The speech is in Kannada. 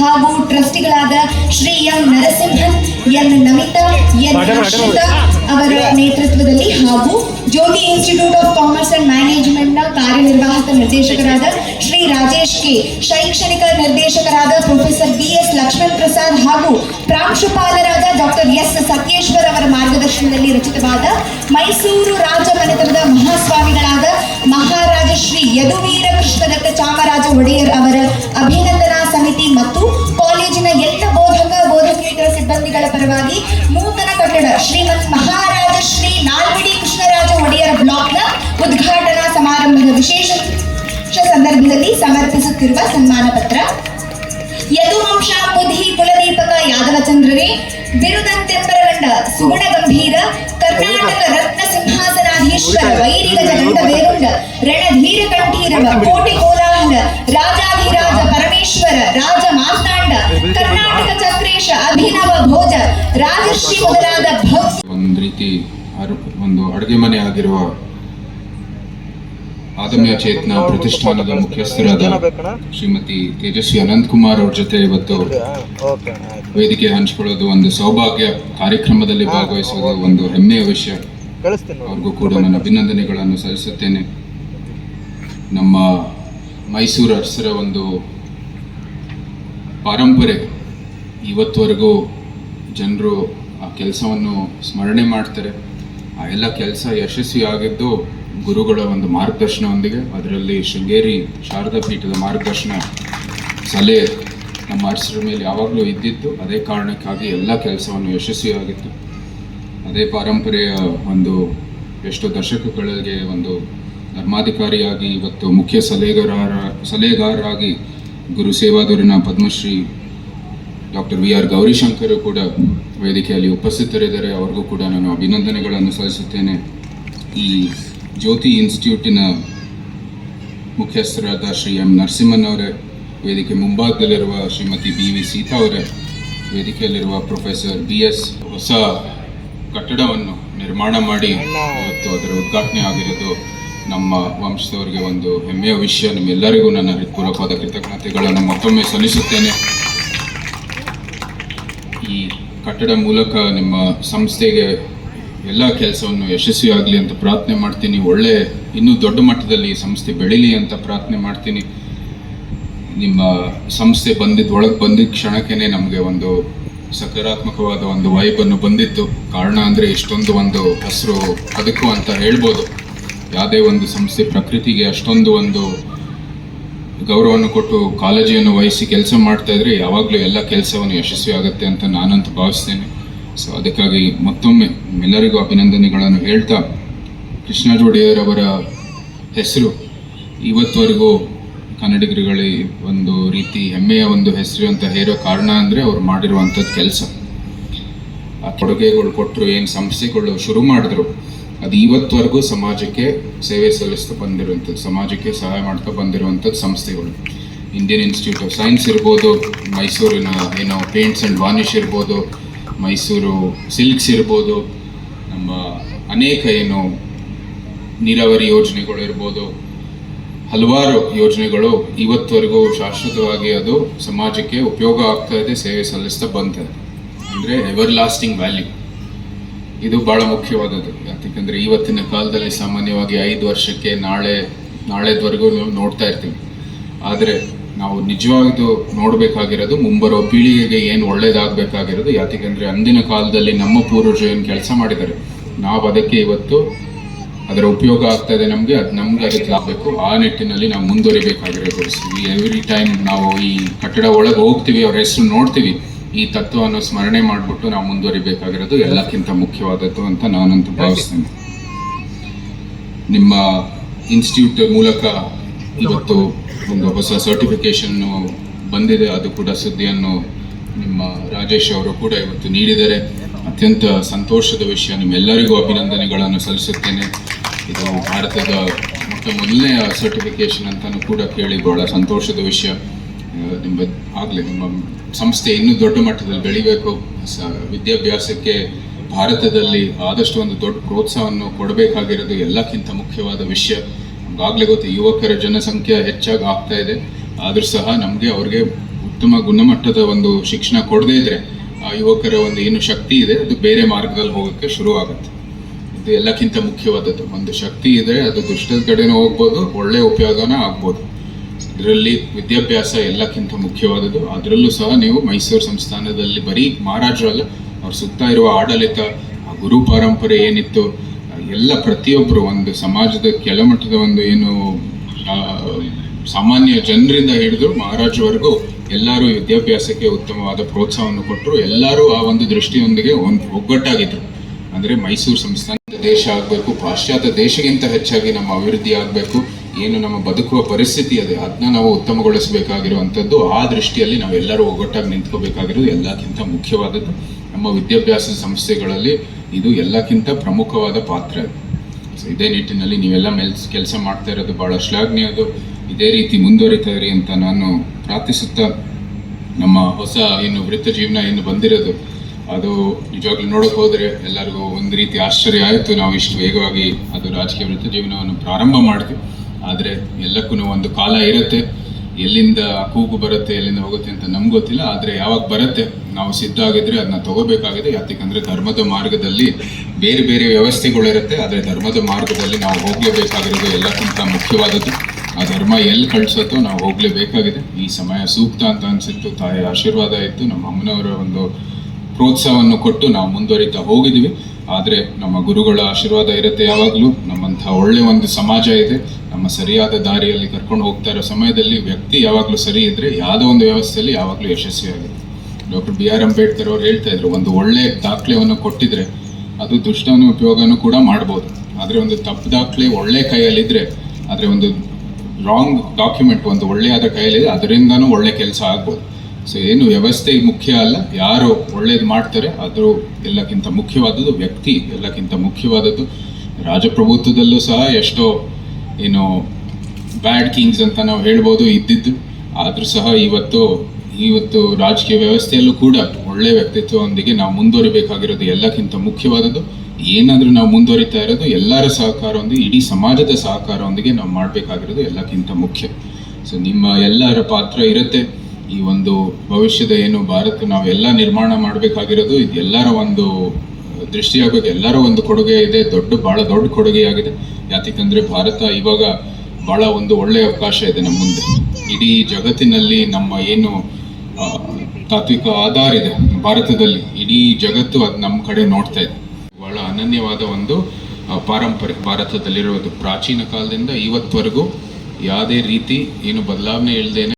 ಹಾಗೂ ಟ್ರಸ್ಟಿಗಳಾದ Shri M Narasimhan N Namita N ಅವರ ನೇತೃತ್ವದಲ್ಲಿ ಹಾಗೂ Jyothi institute of commerce and ಮ್ಯಾನೇಜ್ಮೆಂಟ್ನ ಕಾರ್ಯನಿರ್ವಾಹಕ ನಿರ್ದೇಶಕರಾದ ಶ್ರೀ ರಾಜೇಶ್ ಕೆ ಶೈಕ್ಷಣಿಕ ನಿರ್ದೇಶಕರಾದ professor B S Lakshman Prasad ಹಾಗೂ ಪ್ರಾಂಶುಪಾಲರಾದ ಡಾಕ್ಟರ್ ಎಸ್ ಸತ್ಯೇಶ್ವರ್ ಅವರ ಮಾರ್ಗದರ್ಶನದಲ್ಲಿ ರಚಿತವಾದ ಮೈಸೂರು ರಾಜ ಮನೆತನದ ಮಹಾಸ್ವಾಮಿಗಳಾದ ಮಹಾರಾಜ ಶ್ರೀ ಯದುವೀರ ಕೃಷ್ಣದತ್ತ ಚಾಮರಾಜ ಒಡೆಯರ್ ಅವರ ಅಭಿನಂದನಾ ಸಮಿತಿ ಮತ್ತು ಕಾಲೇಜಿನ ಎಲ್ಲ ಬೋಧಕ, ಬೋಧಕೇತರ ಸಿಬ್ಬಂದಿಗಳ ಪರವಾಗಿ ನೂತನ ಕಟ್ಟಡ ಶ್ರೀಮತ್ ಮಹಾರಾಜ ಶ್ರೀ ಕೃಷ್ಣರಾಜ ಒಡೆಯರ್ ಬ್ಲಾಕ್ನ ಉದ್ಘಾಟನಾ ಸಮಾರಂಭದ ವಿಶೇಷ ಸಂದರ್ಭದಲ್ಲಿ ಸಮರ್ಪಿಸುತ್ತಿರುವ ಸನ್ಮಾನ ಪತ್ರ. ಯದುವಂಶ ಬುದ್ಧಿ ಕುಲದೀಪಕ ಯಾದವಚಂದ್ರರೇ ಬಿರುದಂತೆಂಬರಗಂಡ ಸುಗುಣ ಗಂಭೀರ, ಕರ್ನಾಟಕ ರತ್ನ ಸಿಂಹಾಸನಾಧೀಶ್ವರ ವೈರಿಗಜ ಗಂಡ ಬೇರುಂಡ. ರಣಧೀರ ಕಂಠೀರವ ಕೋಟಿ ಕೋಲಾಹಲ. ರಾಜಾಧಿರಾಜ ಪರಮೇಶ್ವರ ರಾಜ ಮಾರ್ತಾಂಡ ಕರ್ನಾಟಕ ಚಕ್ರೇಶ ಅಭಿನವ ಭೋಜ ರಾಜರ್ಷಿ ಮೊದಲಾದ ಭಕ್ತ. ಒಂದು ರೀತಿ ಒಂದು ಅಡುಗೆ ಮನೆ ಆಗಿರುವ ಆದಮ್ಯ ಚೇತನ ಪ್ರತಿಷ್ಠಾನದ ಮುಖ್ಯಸ್ಥರಾದ ಶ್ರೀಮತಿ ತೇಜಸ್ವಿ ಅನಂತ್ ಕುಮಾರ್ ಅವ್ರ ಜೊತೆ ಇವತ್ತು ವೇದಿಕೆ ಹಂಚಿಕೊಳ್ಳೋದು ಒಂದು ಸೌಭಾಗ್ಯ. ಕಾರ್ಯಕ್ರಮದಲ್ಲಿ ಭಾಗವಹಿಸುವುದು ಒಂದು ಹೆಮ್ಮೆಯ ವಿಷಯ. ಕಳಿಸ್ತೀನಿ. ಅವ್ರಿಗೂ ಕೂಡ ನನ್ನ ಅಭಿನಂದನೆಗಳನ್ನು ಸಲ್ಲಿಸುತ್ತೇನೆ. ನಮ್ಮ ಮೈಸೂರು ಅರಸರ ಒಂದು ಪರಂಪರೆ. ಇವತ್ತುವರೆಗೂ ಜನರು ಆ ಕೆಲಸವನ್ನು ಸ್ಮರಣೆ ಮಾಡ್ತಾರೆ. ಆ ಎಲ್ಲ ಕೆಲಸ ಯಶಸ್ವಿ ಆಗಿದ್ದು ಗುರುಗಳ ಒಂದು ಮಾರ್ಗದರ್ಶನದೊಂದಿಗೆ. ಅದರಲ್ಲಿ ಶೃಂಗೇರಿ ಶಾರದಾ ಪೀಠದ ಮಾರ್ಗದರ್ಶನ ಸಲಹೆ ನಮ್ಮ ಅರಸರ ಮೇಲೆ ಯಾವಾಗಲೂ ಇದ್ದಿತ್ತು ಅದೇ ಕಾರಣಕ್ಕಾಗಿ ಎಲ್ಲ ಕೆಲಸವನ್ನು ಯಶಸ್ವಿಯಾಗಿತ್ತು. ಅದೇ ಪಾರಂಪರೆಯ ಒಂದು ಎಷ್ಟೋ ದಶಕಗಳಿಗೆ ಒಂದು ಧರ್ಮಾಧಿಕಾರಿಯಾಗಿ ಇವತ್ತು ಮುಖ್ಯ ಸಲಹೆಗಾರ ಸಲಹೆಗಾರರಾಗಿ ಗುರು ಸೇವಾದೂರಿನ Padmashri doctor V R Gowrishankar ಕೂಡ ವೇದಿಕೆಯಲ್ಲಿ ಉಪಸ್ಥಿತರಿದ್ದಾರೆ. ಅವ್ರಿಗೂ ಕೂಡ ನಾನು ಅಭಿನಂದನೆಗಳನ್ನು ಸಲ್ಲಿಸುತ್ತೇನೆ. ಈ ಜ್ಯೋತಿ ಇನ್ಸ್ಟಿಟ್ಯೂಟಿನ ಮುಖ್ಯಸ್ಥರಾದ ಶ್ರೀ ಎಂ ನರಸಿಂಹನ್ ಅವರೇ, ವೇದಿಕೆ ಮುಂಭಾಗದಲ್ಲಿರುವ ಶ್ರೀಮತಿ ಬಿ ವಿ ಸೀತಾ ಅವರೇ, ವೇದಿಕೆಯಲ್ಲಿರುವ ಪ್ರೊಫೆಸರ್ ಬಿ ಎಸ್ ಹೊಸ ಕಟ್ಟಡವನ್ನು ನಿರ್ಮಾಣ ಮಾಡಿ ಇವತ್ತು ಅದರ ಉದ್ಘಾಟನೆ ಆಗಿರೋದು ನಮ್ಮ ವಂಶದವರಿಗೆ ಒಂದು ಹೆಮ್ಮೆಯ ವಿಷಯ. ನಿಮ್ಮೆಲ್ಲರಿಗೂ ನನ್ನ ಹೃತ್ಪೂರ್ವಕವಾದ ಕೃತಜ್ಞತೆಗಳನ್ನು ಮತ್ತೊಮ್ಮೆ ಸಲ್ಲಿಸುತ್ತೇನೆ. ಈ ಕಟ್ಟಡ ಮೂಲಕ ನಿಮ್ಮ ಸಂಸ್ಥೆಗೆ ಎಲ್ಲ ಕೆಲಸವನ್ನು ಯಶಸ್ವಿಯಾಗಲಿ ಅಂತ ಪ್ರಾರ್ಥನೆ ಮಾಡ್ತೀನಿ. ಒಳ್ಳೆ, ಇನ್ನೂ ದೊಡ್ಡ ಮಟ್ಟದಲ್ಲಿ ಈ ಸಂಸ್ಥೆ ಬೆಳೀಲಿ ಅಂತ ಪ್ರಾರ್ಥನೆ ಮಾಡ್ತೀನಿ. ನಿಮ್ಮ ಸಂಸ್ಥೆ ಬಂದಿದ್ದು ಒಳಗೆ ಬಂದಿದ್ದ ಕ್ಷಣಕ್ಕೇ ನಮಗೆ ಒಂದು ಸಕಾರಾತ್ಮಕವಾದ ಒಂದು ವೈಬನ್ನು ಬಂದಿತ್ತು. ಕಾರಣ ಅಂದರೆ ಇಷ್ಟೊಂದು ಒಂದು ಹೆಸರು ಅದಕ್ಕು ಅಂತ ಹೇಳ್ಬೋದು. ಯಾವುದೇ ಒಂದು ಸಂಸ್ಥೆ ಪ್ರಕೃತಿಗೆ ಅಷ್ಟೊಂದು ಒಂದು ಗೌರವವನ್ನು ಕೊಟ್ಟು ಕಾಳಜಿಯನ್ನು ವಹಿಸಿ ಕೆಲಸ ಮಾಡ್ತಾ ಇದ್ರೆ ಯಾವಾಗಲೂ ಎಲ್ಲ ಕೆಲಸವನ್ನು ಯಶಸ್ವಿ ಆಗುತ್ತೆ ಅಂತ ನಾನಂತೂ ಭಾವಿಸ್ತೇನೆ. ಸೊ ಅದಕ್ಕಾಗಿ ಮತ್ತೊಮ್ಮೆ ಎಲ್ಲರಿಗೂ ಅಭಿನಂದನೆಗಳನ್ನು ಹೇಳ್ತಾ ಕೃಷ್ಣ ಅವರ ಹೆಸರು ಇವತ್ತವರೆಗೂ ಕನ್ನಡಿಗರುಗಳಿಗೆ ಒಂದು ರೀತಿ ಹೆಮ್ಮೆಯ ಒಂದು ಹೆಸರು ಅಂತ ಹೇರೋ ಕಾರಣ ಅಂದರೆ ಅವ್ರು ಮಾಡಿರುವಂಥದ್ದು ಕೆಲಸ. ಆ ಕೊಡುಗೆಗಳು ಕೊಟ್ಟರು ಏನು ಸಂಸ್ಥೆಗಳು ಶುರು ಮಾಡಿದ್ರು, ಅದು ಇವತ್ತವರೆಗೂ ಸಮಾಜಕ್ಕೆ ಸೇವೆ ಸಲ್ಲಿಸ್ತಾ ಬಂದಿರುವಂಥದ್ದು, ಸಮಾಜಕ್ಕೆ ಸಹಾಯ ಮಾಡ್ತಾ ಬಂದಿರುವಂಥದ್ದು ಸಂಸ್ಥೆಗಳು. ಇಂಡಿಯನ್ ಇನ್ಸ್ಟಿಟ್ಯೂಟ್ ಆಫ್ ಸೈನ್ಸ್ ಇರ್ಬೋದು, ಮೈಸೂರಿನ ಏನೋ ಪೇಂಟ್ಸ್ ಆ್ಯಂಡ್ ವಾನಿಷ್ ಇರ್ಬೋದು, ಮೈಸೂರು ಸಿಲ್ಕ್ಸ್ ಇರ್ಬೋದು, ನಮ್ಮ ಅನೇಕ ಏನು ನೀರಾವರಿ ಯೋಜನೆಗಳು ಇರ್ಬೋದು ಹಲವಾರು ಯೋಜನೆಗಳು ಇವತ್ತುವರೆಗೂ ಶಾಶ್ವತವಾಗಿ ಅದು ಸಮಾಜಕ್ಕೆ ಉಪಯೋಗ ಆಗ್ತಾ ಇದೆ, ಸೇವೆ ಸಲ್ಲಿಸ್ತಾ ಬಂದಿದೆ. ಅಂದರೆ ಎವರ್ ಲಾಸ್ಟಿಂಗ್ ವ್ಯಾಲ್ಯೂ ಇದು ಬಹಳ ಮುಖ್ಯವಾದದ್ದು. ಯಾಕಂದರೆ ಇವತ್ತಿನ ಕಾಲದಲ್ಲಿ ಸಾಮಾನ್ಯವಾಗಿ ಐದು ವರ್ಷಕ್ಕೆ ನಾಳೆ, ನಾಳೆದ್ವರೆಗೂ ನೋಡ್ತಾ ಇರ್ತೀವಿ. ಆದರೆ ನಾವು ನಿಜವಾಗಿದ್ದು ನೋಡಬೇಕಾಗಿರೋದು ಮುಂಬರೋ ಪೀಳಿಗೆಗೆ ಏನು ಒಳ್ಳೇದಾಗಬೇಕಾಗಿರೋದು. ಯಾಕೆಂದರೆ ಅಂದಿನ ಕಾಲದಲ್ಲಿ ನಮ್ಮ ಪೂರ್ವಜರು ಏನು ಕೆಲಸ ಮಾಡಿದ್ದಾರೆ, ನಾವು ಅದಕ್ಕೆ ಇವತ್ತು ಅದರ ಉಪಯೋಗ ಆಗ್ತಾ ಇದೆ ನಮಗೆ, ಅದು ನಮಗೆ ಅದಕ್ಕೆ ಆಗಬೇಕು. ಆ ನಿಟ್ಟಿನಲ್ಲಿ ನಾವು ಮುಂದುವರಿಬೇಕಾಗಿರೋ ಎವ್ರಿ ಟೈಮ್ ನಾವು ಈ ಕಟ್ಟಡ ಒಳಗೆ ಹೋಗ್ತೀವಿ, ಅವ್ರ ಹೆಸರು ನೋಡ್ತೀವಿ, ಈ ತತ್ವವನ್ನು ಸ್ಮರಣೆ ಮಾಡಿಬಿಟ್ಟು ನಾವು ಮುಂದುವರಿಬೇಕಾಗಿರೋದು ಎಲ್ಲಕ್ಕಿಂತ ಮುಖ್ಯವಾದದ್ದು ಅಂತ ನಾನಂತೂ ಭಾವಿಸ್ತೇನೆ. ನಿಮ್ಮ ಇನ್ಸ್ಟಿಟ್ಯೂಟ್ ಮೂಲಕ ಇವತ್ತು ಒಂದು ಹೊಸ ಸರ್ಟಿಫಿಕೇಶನ್ ಬಂದಿದೆ, ಅದು ಕೂಡ ಸುದ್ದಿಯನ್ನು ನಿಮ್ಮ ರಾಜೇಶ್ ಅವರು ಕೂಡ ಇವತ್ತು ನೀಡಿದ್ದಾರೆ. ಅತ್ಯಂತ ಸಂತೋಷದ ವಿಷಯ, ನಿಮ್ಮೆಲ್ಲರಿಗೂ ಅಭಿನಂದನೆಗಳನ್ನು ಸಲ್ಲಿಸುತ್ತೇನೆ. ಇದು ಭಾರತದ ಮೊಟ್ಟ ಮೊದಲನೆಯ ಸರ್ಟಿಫಿಕೇಶನ್ ಅಂತಲೂ ಕೂಡ ಕೇಳಿ ಬಹಳ ಸಂತೋಷದ ವಿಷಯ. ನಿಮ್ಮ ಆಗಲಿ ನಿಮ್ಮ ಸಂಸ್ಥೆ ಇನ್ನೂ ದೊಡ್ಡ ಮಟ್ಟದಲ್ಲಿ ಬೆಳಿಬೇಕು. ಸ, ವಿದ್ಯಾಭ್ಯಾಸಕ್ಕೆ ಭಾರತದಲ್ಲಿ ಆದಷ್ಟು ಒಂದು ದೊಡ್ಡ ಪ್ರೋತ್ಸಾಹವನ್ನು ಕೊಡಬೇಕಾಗಿರೋದು ಎಲ್ಲಕ್ಕಿಂತ ಮುಖ್ಯವಾದ ವಿಷಯ. ನಮ್ಗಾಗಲೇ ಗೊತ್ತು, ಯುವಕರ ಜನಸಂಖ್ಯೆ ಹೆಚ್ಚಾಗಿ ಆಗ್ತಾ ಇದೆ. ಆದರೂ ಸಹ ನಮಗೆ ಅವ್ರಿಗೆ ಉತ್ತಮ ಗುಣಮಟ್ಟದ ಒಂದು ಶಿಕ್ಷಣ ಕೊಡದೇ ಇದ್ರೆ ಆ ಯುವಕರ ಒಂದು ಏನು ಶಕ್ತಿ ಇದೆ, ಅದು ಬೇರೆ ಮಾರ್ಗದಲ್ಲಿ ಹೋಗೋಕ್ಕೆ ಶುರು ಆಗುತ್ತೆ ಇದು ಎಲ್ಲಕ್ಕಿಂತ ಮುಖ್ಯವಾದದ್ದು. ಒಂದು ಶಕ್ತಿ ಇದೆ, ಅದು ದುಷ್ಟದ ಕಡೆನೂ ಹೋಗ್ಬೋದು, ಒಳ್ಳೆ ಉಪಯೋಗನೂ ಆಗ್ಬೋದು. ಇದರಲ್ಲಿ ವಿದ್ಯಾಭ್ಯಾಸ ಎಲ್ಲಕ್ಕಿಂತ ಮುಖ್ಯವಾದದ್ದು. ಅದರಲ್ಲೂ ಸಹ ನೀವು ಮೈಸೂರು ಸಂಸ್ಥಾನದಲ್ಲಿ ಬರೀ ಮಹಾರಾಜರು ಅಲ್ಲ, ಅವ್ರ ಸುತ್ತ ಇರುವ ಆಡಳಿತ, ಆ ಗುರು ಪರಂಪರೆ ಏನಿತ್ತು, ಎಲ್ಲ ಪ್ರತಿಯೊಬ್ಬರು ಒಂದು ಸಮಾಜದ ಕೆಳಮಟ್ಟದ ಒಂದು ಏನು ಸಾಮಾನ್ಯ ಜನರಿಂದ ಹಿಡಿದು ಮಹಾರಾಜವರೆಗೂ ಎಲ್ಲರೂ ವಿದ್ಯಾಭ್ಯಾಸಕ್ಕೆ ಉತ್ತಮವಾದ ಪ್ರೋತ್ಸಾಹವನ್ನು ಕೊಟ್ಟರು. ಎಲ್ಲರೂ ಆ ಒಂದು ದೃಷ್ಟಿಯೊಂದಿಗೆ ಒಂದು ಒಗ್ಗಟ್ಟಾಗಿದ್ರು. ಅಂದರೆ ಮೈಸೂರು ಸಂಸ್ಥಾನ ದೇಶ ಆಗಬೇಕು, ಪಾಶ್ಚಾತ್ಯ ದೇಶಗಿಂತ ಹೆಚ್ಚಾಗಿ ನಮ್ಮ ಅಭಿವೃದ್ಧಿ ಆಗಬೇಕು, ಏನು ನಮ್ಮ ಬದುಕುವ ಪರಿಸ್ಥಿತಿ ಇದೆ ಅದನ್ನ ನಾವು ಉತ್ತಮಗೊಳಿಸಬೇಕಾಗಿರುವಂಥದ್ದು, ಆ ದೃಷ್ಟಿಯಲ್ಲಿ ನಾವೆಲ್ಲರೂ ಒಗ್ಗಟ್ಟಾಗಿ ನಿಂತ್ಕೋಬೇಕಾಗಿರೋದು ಎಲ್ಲಕ್ಕಿಂತ ಮುಖ್ಯವಾದದ್ದು. ನಮ್ಮ ವಿದ್ಯಾಭ್ಯಾಸ ಸಂಸ್ಥೆಗಳಲ್ಲಿ ಇದು ಎಲ್ಲಕ್ಕಿಂತ ಪ್ರಮುಖವಾದ ಪಾತ್ರ. ಸೊ ಇದೇ ನಿಟ್ಟಿನಲ್ಲಿ ನೀವೆಲ್ಲ ಮೇಲ್ ಕೆಲಸ ಮಾಡ್ತಾ ಇರೋದು ಭಾಳ ಶ್ಲಾಘನೀಯದು ಇದೇ ರೀತಿ ಮುಂದುವರಿತಾ ಇರಿ ಅಂತ ನಾನು ಪ್ರಾರ್ಥಿಸುತ್ತಾ ನಮ್ಮ ಹೊಸ ಏನು ವೃತ್ತ ಜೀವನ ಏನು ಬಂದಿರೋದು. ಅದು ನಿಜವಾಗ್ಲೂ ನೋಡಕ್ ಹೋದ್ರೆ ಎಲ್ಲರಿಗೂ ಒಂದು ರೀತಿ ಆಶ್ಚರ್ಯ ಆಯಿತು. ನಾವು ಇಷ್ಟು ವೇಗವಾಗಿ ಅದು ರಾಜಕೀಯ ವೃತ್ತ ಜೀವನವನ್ನು ಪ್ರಾರಂಭ ಮಾಡ್ತೀವಿ. ಆದರೆ ಎಲ್ಲಕ್ಕೂ ಒಂದು ಕಾಲ ಇರುತ್ತೆ. ಎಲ್ಲಿಂದ ಕೂಗು ಬರುತ್ತೆ, ಎಲ್ಲಿಂದ ಹೋಗುತ್ತೆ ಅಂತ ನಮ್ಗೆ ಗೊತ್ತಿಲ್ಲ. ಆದರೆ ಯಾವಾಗ ಬರುತ್ತೆ, ನಾವು ಸಿದ್ಧ ಆಗಿದ್ರೆ ಅದನ್ನ ತಗೋಬೇಕಾಗಿದೆ ಯಾಕಂದ್ರೆ ಧರ್ಮದ ಮಾರ್ಗದಲ್ಲಿ ಬೇರೆ ಬೇರೆ ವ್ಯವಸ್ಥೆಗಳಿರುತ್ತೆ. ಆದರೆ ಧರ್ಮದ ಮಾರ್ಗದಲ್ಲಿ ನಾವು ಹೋಗ್ಲೇಬೇಕಾಗಿರೋದು ಎಲ್ಲಕ್ಕಿಂತ ಮುಖ್ಯವಾದದ್ದು, ಆ ಧರ್ಮ ಎಲ್ಲಿ ಕಳ್ಸತ್ತೋ ನಾವು ಹೋಗ್ಲೇಬೇಕಾಗಿದೆ. ಈ ಸಮಯ ಸೂಕ್ತ ಅಂತ ಅನ್ಸಿತ್ತು. ತಾಯಿಯ ಆಶೀರ್ವಾದ ಇತ್ತು. ನಮ್ಮ ಅಮ್ಮನವರ ಒಂದು ಪ್ರೋತ್ಸಾಹವನ್ನು ಕೊಟ್ಟು ನಾವು ಮುಂದುವರಿತಾ ಹೋಗಿದ್ದೀವಿ. ಆದರೆ ನಮ್ಮ ಗುರುಗಳ ಆಶೀರ್ವಾದ ಇರುತ್ತೆ ಯಾವಾಗಲೂ. ನಮ್ಮಂಥ ಒಳ್ಳೆ ಒಂದು ಸಮಾಜ ಇದೆ. ನಮ್ಮ ಸರಿಯಾದ ದಾರಿಯಲ್ಲಿ ಕರ್ಕೊಂಡು ಹೋಗ್ತಾ ಇರೋ ಸಮಯದಲ್ಲಿ ವ್ಯಕ್ತಿ ಯಾವಾಗಲೂ ಸರಿ ಇದ್ರೆ ಯಾವುದೋ ಒಂದು ವ್ಯವಸ್ಥೆಯಲ್ಲಿ ಯಾವಾಗಲೂ ಯಶಸ್ವಿಯಾಗಿದೆ ಡಾಕ್ಟರ್ ಬಿ ಆರ್ ಅಂಬೇಡ್ಕರ್ ಅವರು ಹೇಳ್ತಾ ಇದ್ರು, ಒಂದು ಒಳ್ಳೆ ದಾಖಲೆಯನ್ನು ಕೊಟ್ಟಿದ್ರೆ ಅದು ದುಷ್ಟನ ಉಪಯೋಗನೂ ಕೂಡ ಮಾಡ್ಬೋದು. ಆದರೆ ಒಂದು ತಪ್ಪು ದಾಖಲೆ ಒಳ್ಳೆ ಕೈಯಲ್ಲಿದ್ರೆ, ಆದರೆ ಒಂದು ರಾಂಗ್ ಡಾಕ್ಯುಮೆಂಟ್ ಒಂದು ಒಳ್ಳೆಯಾದ ಕೈಯಲ್ಲಿದೆ, ಅದರಿಂದನೂ ಒಳ್ಳೆ ಕೆಲಸ ಆಗ್ಬೋದು. ಸೊ ಏನು ವ್ಯವಸ್ಥೆ ಮುಖ್ಯ ಅಲ್ಲ. ಯಾರು ಒಳ್ಳೇದು ಮಾಡ್ತಾರೆ, ಅದು ಎಲ್ಲಕ್ಕಿಂತ ಮುಖ್ಯವಾದದ್ದು, ವ್ಯಕ್ತಿ ಎಲ್ಲಕ್ಕಿಂತ ಮುಖ್ಯವಾದದ್ದು. ರಾಜಪ್ರಭುತ್ವದಲ್ಲೂ ಸಹ ಎಷ್ಟೋ, ಏನು ಬ್ಯಾಡ್ ಕಿಂಗ್ಸ್ ಅಂತ ನಾವು ಹೇಳ್ಬೋದು ಇದ್ದಿದ್ದು. ಆದರೂ ಸಹ ಇವತ್ತು ಇವತ್ತು ರಾಜಕೀಯ ವ್ಯವಸ್ಥೆಯಲ್ಲೂ ಕೂಡ ಒಳ್ಳೆ ವ್ಯಕ್ತಿತ್ವದೊಂದಿಗೆ ನಾವು ಮುಂದುವರಿಬೇಕಾಗಿರೋದು ಎಲ್ಲಕ್ಕಿಂತ ಮುಖ್ಯವಾದದ್ದು. ಏನಾದರೂ ನಾವು ಮುಂದುವರಿತಾ ಇರೋದು, ಎಲ್ಲರ ಸಹಕಾರದೊಂದಿಗೆ, ಇಡೀ ಸಮಾಜದ ಸಹಕಾರದೊಂದಿಗೆ ನಾವು ಮಾಡಬೇಕಾಗಿರೋದು ಎಲ್ಲಕ್ಕಿಂತ ಮುಖ್ಯ. ಸೊ ನಿಮ್ಮ ಎಲ್ಲರ ಪಾತ್ರ ಇರುತ್ತೆ. ಈ ಒಂದು ಭವಿಷ್ಯದ ಏನು ಭಾರತ ನಾವೆಲ್ಲ ನಿರ್ಮಾಣ ಮಾಡಬೇಕಾಗಿರೋದು ಇದೆಲ್ಲರ ಒಂದು ದೃಷ್ಟಿಯಾಗಬೇಕು ಎಲ್ಲರ ಒಂದು ಕೊಡುಗೆ ಇದೆ. ದೊಡ್ಡ, ಬಹಳ ದೊಡ್ಡ ಕೊಡುಗೆಯಾಗಿದೆ. ಯಾಕಂದ್ರೆ ಭಾರತ ಇವಾಗ ಬಹಳ ಒಂದು ಒಳ್ಳೆಯ ಅವಕಾಶ ಇದೆ ನಮ್ಮ ಮುಂದೆ. ಇಡೀ ಜಗತ್ತಿನಲ್ಲಿ ನಮ್ಮ ಏನು ತಾತ್ವಿಕ ಆಧಾರ ಇದೆ ಭಾರತದಲ್ಲಿ. ಇಡೀ ಜಗತ್ತು ಅದು ನಮ್ಮ ಕಡೆ ನೋಡ್ತಾ ಇದೆ. ಬಹಳ ಅನನ್ಯವಾದ ಒಂದು ಪಾರಂಪರೆ ಭಾರತದಲ್ಲಿರುವುದು. ಪ್ರಾಚೀನ ಕಾಲದಿಂದ ಇವತ್ತವರೆಗೂ ಯಾವುದೇ ರೀತಿ ಏನು ಬದಲಾವಣೆ ಇಲ್ಲದೇನೆ